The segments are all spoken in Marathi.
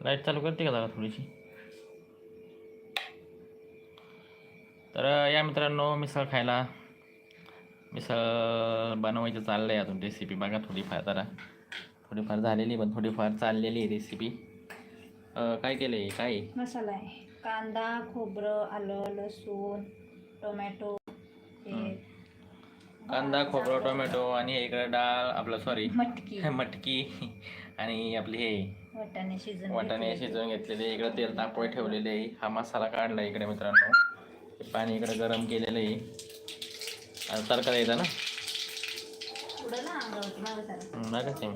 लाइट चालू करते का जरा थोडीशी? तर या मित्रांनो मिसळ खायला. मिसळ बनवायचं चाललं आहे अजून रेसिपी बघा थोडीफार जरा. थोडीफार झालेली पण थोडीफार चाललेली आहे रेसिपी काय केलं आहे काय? मसाला आहे. कांदा खोबरं आलं लसूण टोमॅटो कांदा खोबरं टोमॅटो आणि इकडे डाळ आपलं सॉरी मटकी. मटकी. आणि आपली हे वाटाणे शिजून वाटाणे घेतलेले. शिजवून घेतलेले इकडे तेल तापवत ठेवलेले आहे. हा मसाला काढला इकडे मित्रांनो. हे पाणी इकडे गरम केलेलं आहे. आता तडका द्यायचा ना? पुढं ना अंगावरती मागं सारं. नका ते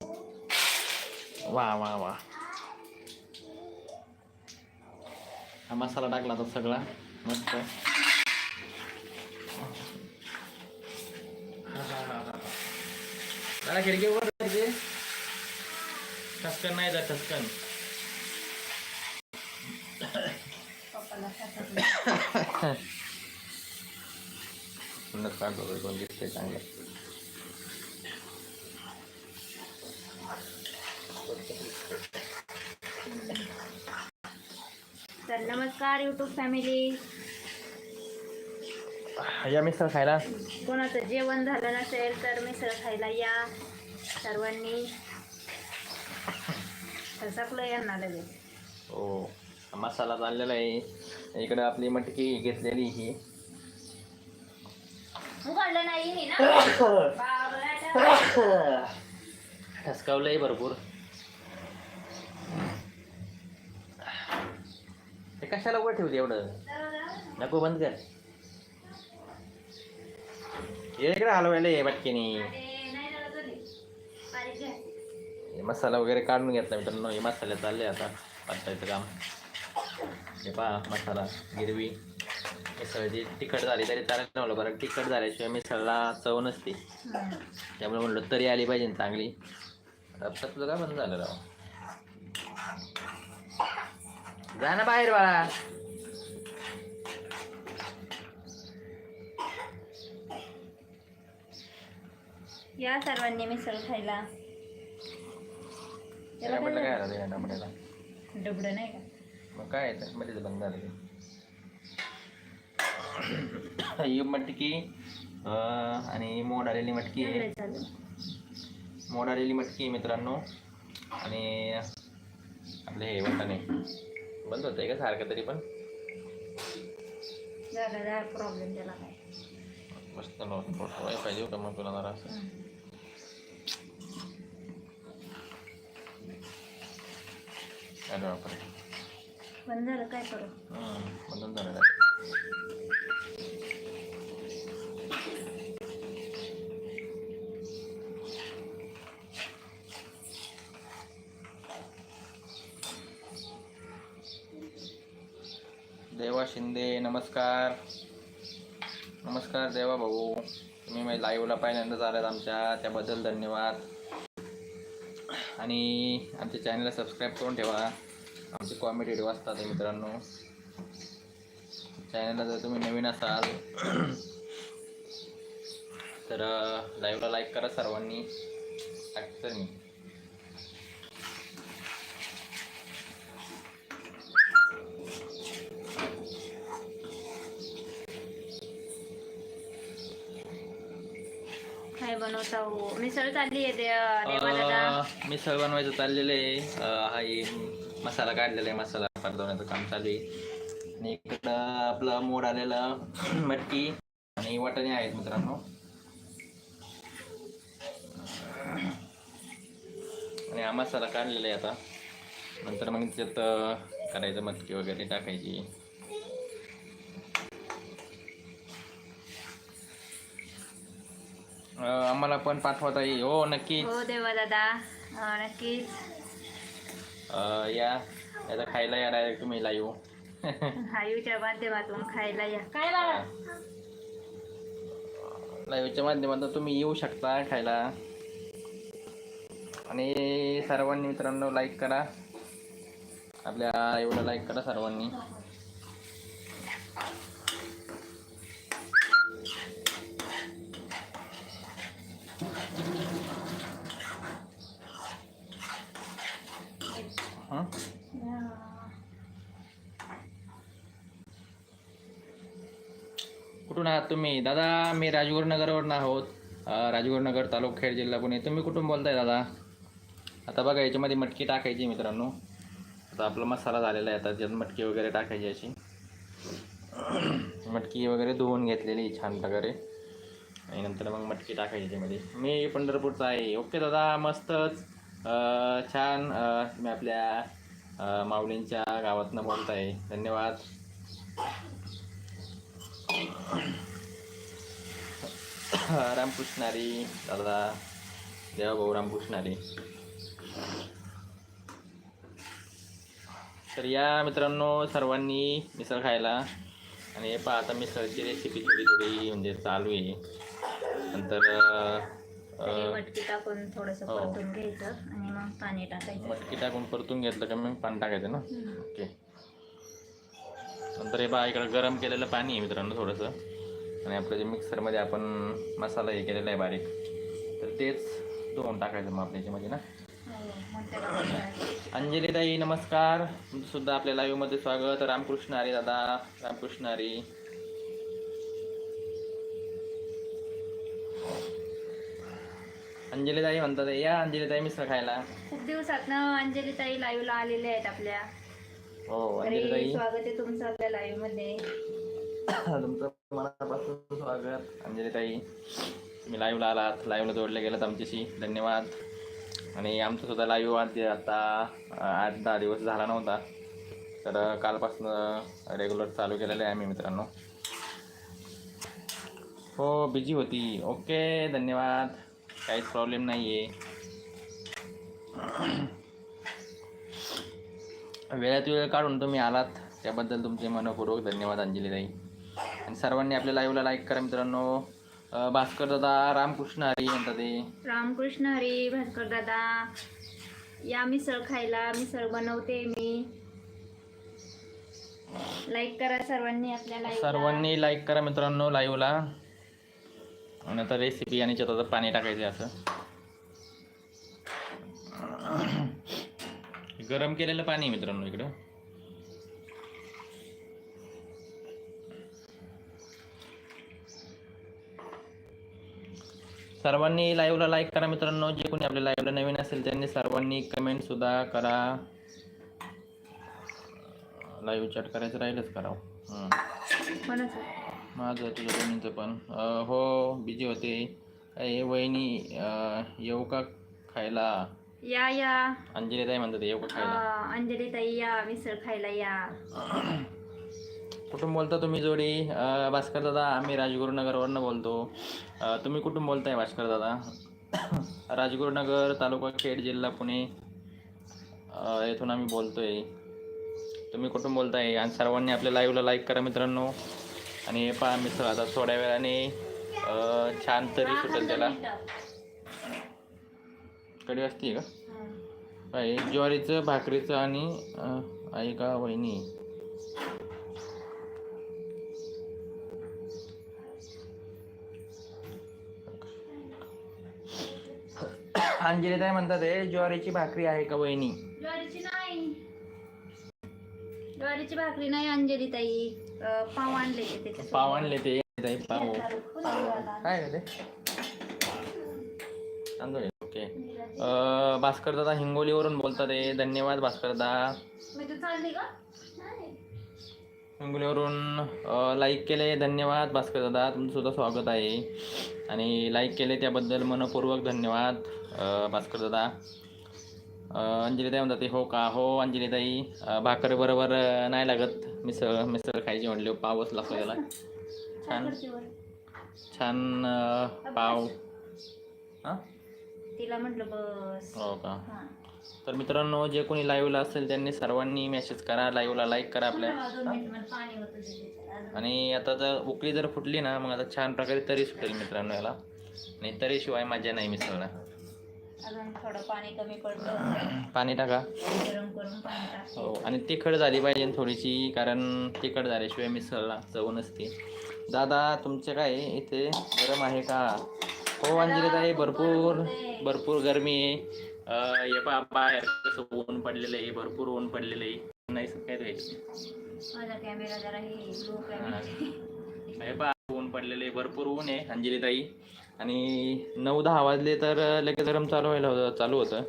वा वा वा. हा मसाला टाकला तर सगळा. मस्त. खिडकी ठसकन नाही जात ठसकन. कोण दिसते चांगलं. तर नमस्कार यूट्यूब फॅमिली या मिसळ खायला? कोणाचं जेवण झालं नसेल तर मिसळ खायला या सर्वांनी. यांना लगेच. हो मसाला चाललेला आहे. इकडं आपली मटकी घेतलेली ही. उघडलं नाही ना. बाबा, ठसकावलंय भरपूर. ते कशाला उभं ठेवते एवढं? नको बंद कर. इकडे हलवायला ये मटकीनी नाही झालं तरी. बारीक घ्या. हे मसाला वगैरे काढून घेतला मित्रांनो. हे मसाले चालले आता पातळीचं काम. हे पहा मसाला गिरवी मिसळ जी तिखट झाली तरी चालेल म्हणलं बरं तिखट झाल्याशिवाय मिसळला चव नसते. त्यामुळे म्हणलं तरी आली पाहिजे चांगली. आता तुझं काय बंद झालं राव? जा ना बाहेर बाळा. या सर्वांनी मिसळ खायला. त्याला म्हटलं काय झालं? या टमाट्याला डबडं नाही का? मग काय आहे? मध्ये बंद झालं. ते ही मटकी अं, आणि मोड आलेली मटकी आहे. एवढं चालू मोड आलेली मटकी आहे मित्रांनो. आणि आपले हे वाटाणे. बंद होतंय का सारखं तरी पण? झाला प्रॉब्लेम त्याला काय? मस्त वायफाय देऊ का मग तुला जरा असं. अरे बापरे बंद झालं काय करू? बंद झालं. देवा शिंदे नमस्कार. नमस्कार देवा भाऊ. तुम्ही लाईव्हला पहिल्यांदाच आलात आमच्या. त्याबद्दल धन्यवाद. आणि आमच्या चॅनलला सबस्क्राईब करून ठेवा. आमचे कॉमेडी व्हिडिओ असतात मित्रांनो. चॅनलला जर तुम्ही नवीन असाल तर लाईव्हला लाईक करा सर्वांनी. टाकतो मी काय बनवता हो. मिसळ चालली आहे देवा मिसळ बनवायचं चाललेलं आहे. हा मसाला काढलेला आहे मसाला परतवण्याचं काम चालू आहे. आणि इकडं आपलं मोड आलेलं मटकी आणि वाटाणे आहेत मित्रांनो. आणि हा मसाला काढलेला आहे आता. नंतर मग त्याच्यात अं, करायचं मटकी वगैरे टाकायची. आम्हाला पण पाठवता येईल. हो नक्की हो देवा दादा अं, नक्कीच. अं, या. याचा खायला या डायरेक्ट तुम्ही लाईव्ह हायूच्या माध्यमातून खायला या. काय बाळा? लाईव्हच्या माध्यमातून तुम्ही येऊ शकता खायला. आणि सर्वांनी मित्रांनो लाईक करा. आपल्या लाईव्हला लाईक करा सर्वांनी. Huh? कुठून आहात तुम्ही? दादा मी राजगुरुनगरवरून आहोत. राजूहर नगर तालुक खेड जिल्हा पुणे. तुम्ही कुठून बोलताय दादा? आता बघा याच्यामध्ये मटकी टाकायची मित्रांनो. आता आपला मसाला झालेला आहे. आता मटकी वगैरे टाकायची अशी. मटकी वगैरे धुवून घेतलेली छान प्रकारे. आणि नंतर मग मटकी टाकायची त्याच्यामध्ये मी पंढरपूरचा आहे. ओके दादा मस्तच. छान मी आपल्या माऊलींच्या गावातनं आहे धन्यवाद. रामकृष्णारी दादा देवा भाऊ रामकृष्णारी. तर या मित्रांनो सर्वांनी मिसळ खायला. आणि हे पहा आता मिसळची रेसिपी थोडी थोडी म्हणजे चालू आहे. नंतर तरी मटकी टाकून थोडंसं हो. परतून घ्यायचं आणि मग पाणी टाकायचं. मटकी टाकून परतून घेतलं का मग पाणी टाकायचं ना. ओके. नंतर हे बा इकडं गरम केलेलं पाणी आहे मित्रांनो थोडंसं. आणि आपलं जे मिक्सरमध्ये आपण मसाला हे केलेला आहे बारीक तर तेच धुवून टाकायचं मग आपल्या याच्यामध्ये ना? हो, मग त्याला कसं- अंजली ताई नमस्कार सुद्धा आपल्या लाईव्हमध्ये स्वागत. रामकृष्ण हरी दादा. रामकृष्ण हरी. अंजली ताई म्हणतात या अंजली ताई मिसळ खायला. खूप दिवसात ना अंजली ताई लाईव्हला आलेले आहेत आपल्या. हो स्वागत आहे तुमचं आपल्या लाईव्हमध्ये. तुमचं मनापासून स्वागत अंजली ताई तुम्ही लाईव्हला आलात लाईव्हला जोडले गेलात आमच्याशी. धन्यवाद. आणि आमचं सुद्धा लाईव्ह आता आठ दहा दिवस झाला नव्हता. तर कालपासून रेग्युलर चालू केलेलं आहे आम्ही मित्रांनो. हो बिझी होती. ओके धन्यवाद. काहीच प्रॉब्लेम नाही आहे वेळात वेळ काढून तुम्ही आलात त्याबद्दल तुमचे मनपूर्वक धन्यवाद अंजली ताई आणि सर्वांनी आपल्या लाईव्हला लाईक करा मित्रांनो. भास्कर दादा रामकृष्ण हरी म्हणतात ते. रामकृष्ण हरी भास्कर दादा. या मिसळ खायला मिसळ बनवते मी. लाईक करा सर्वांनी आपल्या सर्वांनी लाईक करा मित्रांनो लाईव्हला आणि आता रेसिपी आणि याच्यात आता पाणी टाकायचं आहे असं. गरम केलेलं पाणी मित्रांनो इकडं. सर्वांनी लाईव्हला लाईक करा मित्रांनो. जे कोणी आपल्या लाईव्हला नवीन असेल त्यांनी सर्वांनी कमेंट सुद्धा करा. लाईव्ह चॅट करायचं राहीलच करावं. माझं तुझं दोन्हीचं पण. हो बिझी होते. ए वहिनी येऊ का खायला? या या. अंजली ताई म्हणतात येऊ का खायला. अंजली ताई या मिसळ खायला या. कुठून बोलता तुम्ही जोडी? अं, भास्कर दादा आम्ही राजगुरुनगरवरनं बोलतो. अं, तुम्ही कुठून बोलताय भास्कर दादा? राजगुरुनगर तालुका खेड जिल्हा पुणे. अं, येथून आम्ही बोलतोय. तुम्ही कुठून बोलताय? आणि सर्वांनी आपल्या लाईव्हला लाईक करा मित्रांनो. आणि हे पहा मिसळ आता थोड्या वेळाने छान तरी सुटेल त्याला. कडी असते का? काय ज्वारीचं भाकरीचं आणि आहे का वहिनी? अंजली ताई म्हणतात ज्वारीची भाकरी आहे का वहिनी? ज्वारीची नाही. ज्वारीची भाकरी नाही अंजली ताई पाव आणले ते त्याच्यासोबत. पाव आणले ते. ताई पाव. काय रे ते? तांदूळ आहे, ओके. अं, भास्कर दादा हिंगोलीवरून बोलतात आहे धन्यवाद भास्कर दादा मी तू चालली का? हिंगोलीवरून लाईक केले. धन्यवाद भास्कर दादा. तुमचं सुद्धा स्वागत आहे. आणि लाईक केले त्याबद्दल मनपूर्वक धन्यवाद अं, भास्कर दादा. अं, अंजलीताई म्हणतात ते हो का? हो अंजलीताई. अं, भाकर बरोबर अं, नाही लागत. मिसळ मिसळ खायची म्हटले पावच लागतो त्याला छान. छान पाव. हां? तिला म्हटलं बस. हो का? हा. तर मित्रांनो जे कोणी लाईव्हला असेल त्यांनी सर्वांनी मेसेज करा लाईव्हला लाईक करा आपल्या. आणि आता जर उकळी जर फुटली ना मग आता छान प्रकारे तरी सुटेल मित्रांनो याला. आणि तरीशिवाय मजा नाही मिसळला. अजून थोडं पाणी कमी पडलं पाणी टाका. गरम करून पाणी टाक हो आणि तिखट झाली पाहिजे थोडीशी कारण तिखट झाल्याशिवाय मिसळला चव नसते. दादा तुमचे काय इथे गरम आहे का? हो अंजलीताई भरपूर भरपूर गरमी आहे. हे बाहेर कसं ऊन पडलेलं आहे भरपूर ऊन पडलेलं आहे. नाही काय माझा कॅमेरा जरा हे लो हा. कॅमेरा हे पहा ऊन पडलेले भरपूर ऊन आहे अंजलीताई. आणि नऊ दहा वाजले तर लगेच गरम चालू व्हायला होतं चालू होतं.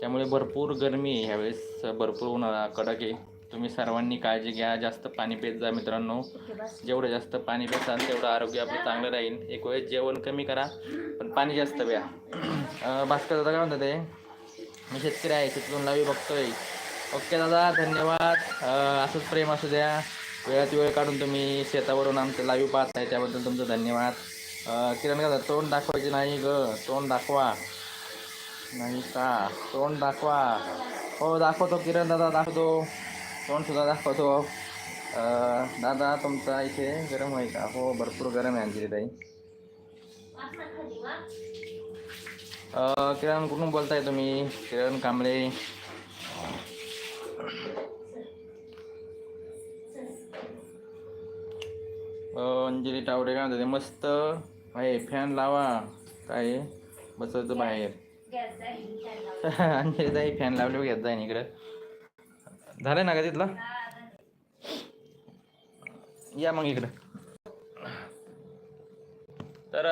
त्यामुळे भरपूर गरमी आहे ह्यावेळेस भरपूर ऊन कडक आहे. तुम्ही सर्वांनी काळजी घ्या जास्त पाणी पित जा मित्रांनो. जेवढं जास्त पाणी पेसाल तेवढं आरोग्य आपलं चांगलं राहील. एक वेळेस जेवण कमी करा पण पाणी जास्त प्या. भास्कर दादा काय म्हणतात ते? मी शेतकरी आहे शेतकरी लावी बघतोय. ओके दादा धन्यवाद. असंच प्रेम असू द्या. वेळात वेळ काढून तुम्ही शेतावरून आमचं लाईव्ह पाहताय त्याबद्दल तुमचं धन्यवाद. किरण दादा तोंड दाखवायचे नाही ग. तोंड दाखवा. नाही का? तोंड दाखवा. हो दाखवतो किरण दादा दाखवतो. तोंडसुद्धा दाखवतो. दादा तुमचा इथे गरम आहे का? हो भरपूर गरम आहे आमची ताई. किरण कुठून बोलताय तुम्ही? किरण कांबळे. अंजली टावडे काय म्हणतात मस्त आहे फॅन लावा काय बसवतो बाहेर. अंजली ताई फॅन लावले घेत जाईन इकडं. झालं ना का तिथला? या मग इकडं. तर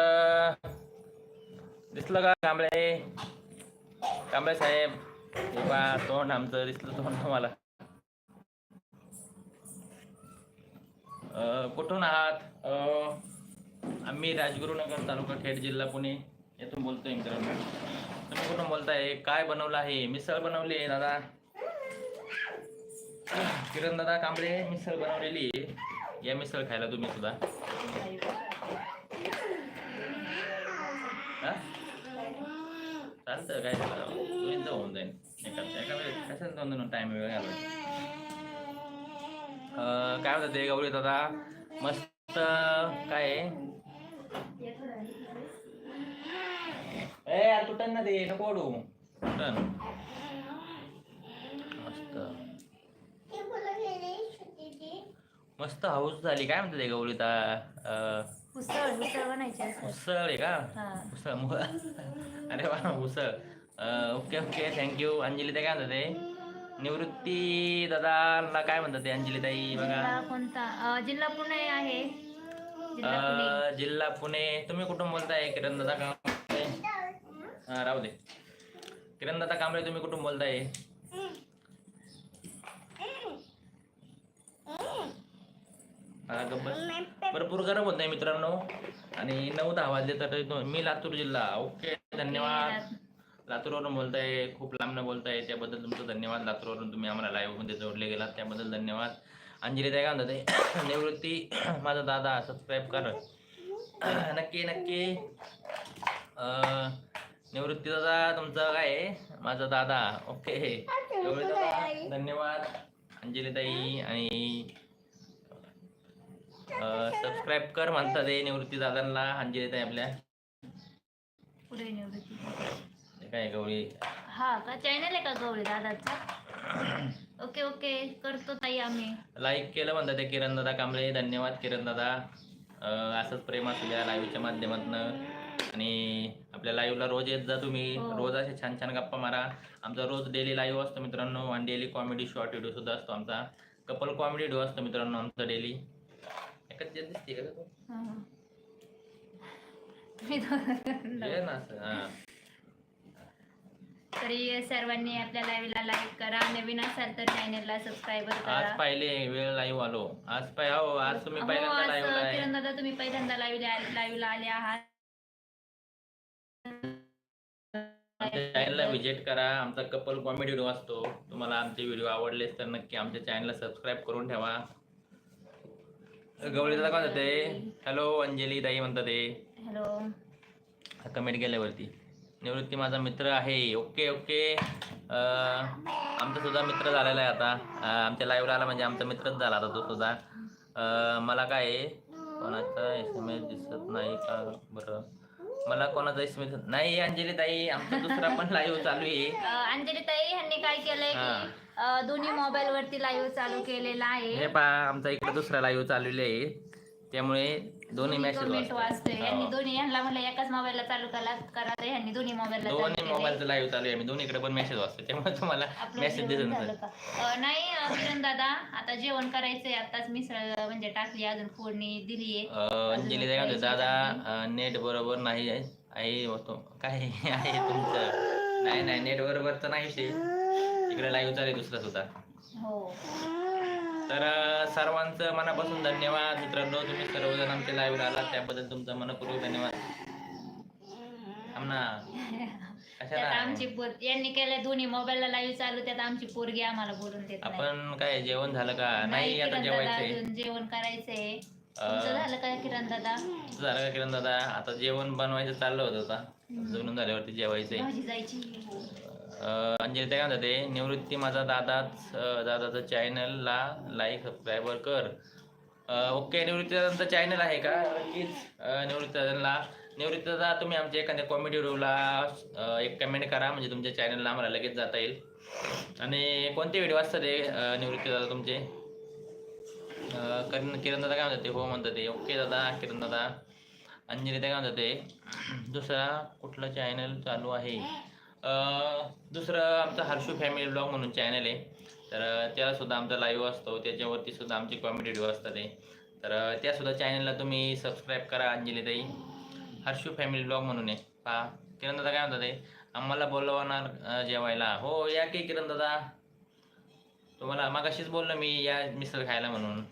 दिसलं का कांबळे? कांबळे साहेब हे तोंड आमचं दिसलं तोंड तुम्हाला. कुठून आहात? आम्ही राजगुरुनगर तालुका खेड जिल्हा पुणे येथून बोलतोय मित्रांनो. तुम्ही कुठून बोलताय? काय बनवलं आहे? मिसळ बनवली आहे दादा. किरण दादा कांबळे मिसळ बनवलेली आहे. या मिसळ खायला तुम्ही सुद्धा. चालतं काय झालं होऊन जाईल एका वेळेस. कशाला दोन दोन टाइम वेळ घालवायचा. काय होतं ते गौरी दादा? मस्त काय? ए यार तुटन ना ते नको ओढू. तुटन. मस्त. मस्त हाऊस झाली काय म्हणते ते गौरीता अं, उसळ उसळ बनायची असं उसळ आहे का? हा. उसळ अरे वा उसळ. Okay okay thank you Anjali ताई काय म्हणतात ते? निवृत्ती दादाला काय म्हणतात ते अंजली ताई बघा. जिल्हा कोणता? जिल्हा पुणे आहे. जिल्हा पुणे. अं, जिल्हा पुणे. तुम्ही कुठून बोलताय किरण दादा कांबळे? हा राहू दे. किरण दादा कांबळे तुम्ही कुठून बोलताय? हा, भरपूर गरम होत नाही मित्रांनो. आणि नऊ दहा वाजले तर तो- मी लातूर जिल्हा. ओके धन्यवाद. लातूरवरून बोलताय खूप लांबनं बोलताय त्याबद्दल तुमचं धन्यवाद. लातूरवरून तुम्ही आम्हाला लाईव्हमध्ये जोडले गेलात त्याबद्दल धन्यवाद. अंजली ताई काय म्हणतात निवृत्ती माझा दादा सबस्क्राईब कर. नक्की नक्की. निवृत्ती दादा तुमचं काय आहे? माझा दादा ओके. धन्यवाद. अंजली ताई आणि सबस्क्राईब कर म्हणतात ते निवृत्ती दादांना अंजली ताई आपल्या. पुढे निवृत्ती. काय गौरी हा का चॅनल आहे का गौरी दादाचा? ओके ओके करतो ताई आम्ही. लाईक केलं म्हणतात ते किरण दादा कांबळे. धन्यवाद किरण दादा. असंच प्रेम असू द्या लाईव्हच्या माध्यमातून. आणि आपल्या लाईव्हला रोज येत जा तुम्ही. हो. रोज असे छान छान गप्पा मारा. आमचा रोज डेली लाईव्ह असतो मित्रांनो. आणि डेली कॉमेडी शॉर्ट व्हिडिओ सुद्धा असतो आमचा. कपल कॉमेडी व्हिडिओ असतो मित्रांनो आमचा डेली एकच दिसते का तू? तुम्ही ना असं, हा. तरी सर्वांनी आपल्या लाईव्हला लाईक करा. नवीन असाल तर चॅनलला सबस्क्राईबर आज करा. पाहिले वेळ लाईव्ह आलो. आज पाय हो आज तुम्ही हो पहिल्यांदा आज लाईव्ह आहे. किरण दादा तुम्ही पहिल्यांदा लाईव्हला लाईव्हला आले आहात. चॅनलला व्हिजिट करा. आमचा कपल कॉमेडी व्हिडिओ असतो. तुम्हाला आमचे व्हिडिओ आवडलेच तर नक्की आमच्या चॅनलला सबस्क्राईब करून ठेवा. गवळी दादा काय म्हणते हॅलो अंजली ताई म्हणतात ते. हॅलो कमेंट केल्यावरती. निवृत्ती माझा मित्र आहे. Okay okay. आमचा सुद्धा मित्र झालेला आहे आता. आमच्या लाईव्हला आला म्हणजे आमचा मित्रच झाला आता तो सुद्धा. मला काय कोणाचा एस एम एस दिसत नाही का बरं? मला कोणाचा एस एम एस नाही अंजली ताई आमचा दुसरा पण लाईव्ह चालू आहे. अंजली ताई ह्यांनी काय केलंय हा. की दोन्ही मोबाईल वरती लाईव्ह चालू केलेला हे आहे पहा आमचा इकडे दुसरा लाईव्ह चाललेला आहे. त्यामुळे दोन्ही मेसेज कमेंट वाचतोय यांनी हो. दोन्ही यांना म्हणलं एकाच मोबाईलला चालू करा करा तर यांनी दोन्ही मोबाईलला दोन्ही. मोबाईलचं लाईव्ह चालू आहे. मी दोन्हीकडे पण मेसेज वाचतो त्यामुळे तुम्हाला मेसेज? अं, नाही अं, किरण दादा आता जेवण करायचंय. आताच मिसळ म्हणजे टाकली अजून फोडणी दिलीये अं, अंजली काय म्हणते दादा नेट बरोबर नाही आहे. होतो काय आहे तुमचं? नाही नाही नेट बरोबर तर नाही विषय इकडे लाईव्ह चालू आहे दुसरा सुद्धा. हो. तर सर्वांचं मनापासून धन्यवाद. मित्रांनो तुम्ही सर्वजण आमच्या लाईव्ह आलात. त्याबद्दल तुमचा मनपूर्वक धन्यवाद. त्यात आमची पोर यांनी केलंय दोन्ही मोबाईलला लाईव्ह चालू. त्यात आमची पोरगी आम्हाला बोलून देत नाही. आपण काय जेवण झालं का? नाही आता किरण दादा जेवायचंय. अजून जेवण करायचंय. अं, झालं का किरण दादा? झालं का किरण दादा? आता जेवण बनवायचं चाललं होतं आता. जेवण झाल्यावरती जेवायचंय. भाजी जायची. अंजली काय म्हणतात ते निवृत्ती माझा दादाच दादाचं चॅनलला लाईक सबस्क्रायबर कर. ओके निवृत्ती दादांचं चॅनल आहे का? नक्कीच. निवृत्ती दादांना निवृत्ती दादा तुम्ही आमच्या एखाद्या कॉमेडी व्हिडिओला एक कमेंट करा म्हणजे तुमच्या चॅनलला आम्हाला लगेच जाता येईल. आणि कोणते व्हिडिओ असतात ते निवृत्ती दादा तुमचे? किरण किरण दादा काय म्हणतात ते? हो म्हणतात ते. ओके दादा किरण दादा अंजली काय म्हणतात ते? दुसरा कुठलं चॅनल चालू आहे? दुसरं आमचं हर्षू फॅमिली ब्लॉग म्हणून चॅनल आहे. तर त्यालासुद्धा आमचा लाईव्ह असतो. त्याच्यावरती सुद्धा आमची कॉमेडी व्हिडिओ असतात ते. तर त्यासुद्धा चॅनलला तुम्ही सबस्क्राईब करा अंजलीताई हर्षू फॅमिली ब्लॉग म्हणून आहे. पहा किरण दादा काय म्हणतात ते? आम्हाला बोलवणार जेवायला. हो या की किरण दादा? तुम्हाला मागाशीच बोललो मी या मिसळ खायला म्हणून.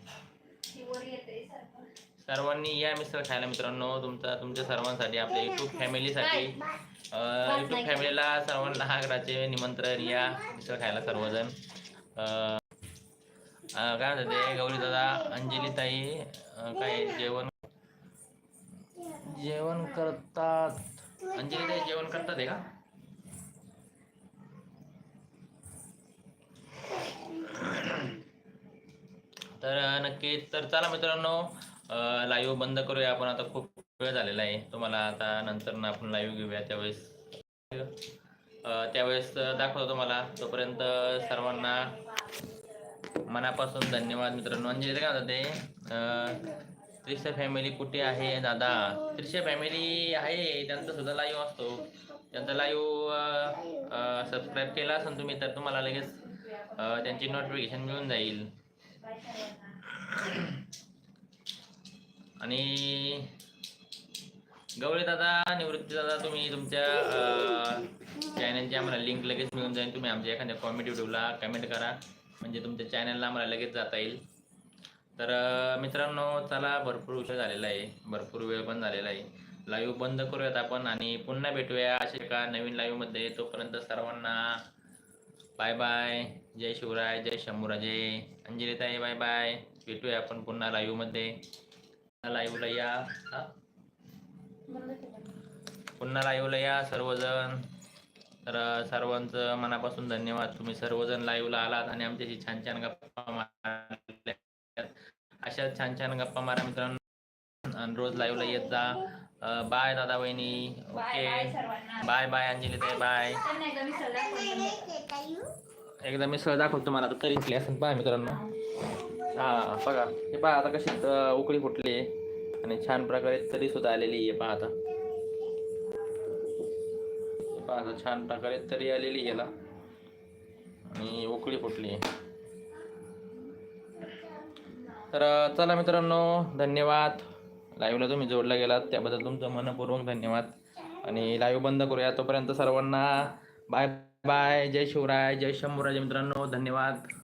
सर्वांनी या मिसळ खायला मित्रांनो तुमचा तुमच्या सर्वांसाठी आपल्या युट्यूब फॅमिलीसाठी युट्यूब फॅमिलीला सर्वांना आग्राचे निमंत्रण या मिसळ खायला सर्वजण. काय म्हणतात ते गौरी दादा अंजली ताई काय जेवण? जेवण करतात. अंजली ताई जेवण करतात आहे का? तर नक्कीच तर चला मित्रांनो लाईव्ह बंद करूया. आपण आता खूप वेळ झालेला आहे. तुम्हाला आता नंतर ना आपण लाईव्ह घेऊया. त्यावेळेस त्यावेळेस दाखवतो तुम्हाला. तोपर्यंत सर्वांना मनापासून धन्यवाद मित्रांनो. म्हणजे काय होतं ते? अं, त्रिशा फॅमिली कुठे आहे दादा? त्रिशा फॅमिली आहे. त्यांचा सुद्धा लाईव्ह असतो. त्यांचा लाईव्ह सबस्क्राईब केला असेल तुम्ही तर तुम्हाला लगेच त्यांची नोटिफिकेशन मिळून जाईल. आणि गवळी दादा निवृत्ती दादा तुम्ही तुमच्या चॅनलची आम्हाला लिंक लगेच मिळून जाईल. तुम्ही आमच्या एखाद्या कॉमेडी व्हिडिओला कमेंट करा. म्हणजे तुमच्या चॅनलला आम्हाला लगेच जाता येईल. तर मित्रांनो चला भरपूर उशीर झालेला आहे. भरपूर वेळ पण झालेला आहे. लाईव्ह बंद करूयात आपण आणि पुन्हा भेटूया अशा एका नवीन लाईव्हमध्ये तोपर्यंत सर्वांना बाय बाय जय शिवराय जय शंभूराजे. अंजलीताई बाय बाय भेटूया आपण पुन्हा लाईव्हमध्ये लाईव्हला या हा. पुन्हा लाईव्हला या सर्वजण. तर सर्वांचं मनापासून धन्यवाद. तुम्ही सर्वजण लाईव्हला आलात आणि आमच्याशी छान छान गप्पा मारल्या. अशा छान छान गप्पा मारा मित्रांनो. आणि रोज लाईव्हला येत जा. बाय दादा वहिनी. ओके. बाय बाय अंजली ताई बाय. एकदा मिसळ दाखवतो मला आता तरी असेल पहा मित्रांनो. हा बघा. हे पहा आता कशी उकळी फुटली आहे. आणि छान प्रकारे तरी सुद्धा आलेली आहे पहा आता. हे पहा आता छान प्रकारे तरी आलेली आहे याला. आणि उकळी फुटली आहे. तर चला मित्रांनो धन्यवाद. लाईव्हला तुम्ही जोडला गेलात त्याबद्दल तुमचं मनपूर्वक धन्यवाद. आणि लाईव्ह बंद करूया तोपर्यंत सर्वांना बाय बाय जय शिवराय जय शंभूराज मित्रांनो धन्यवाद.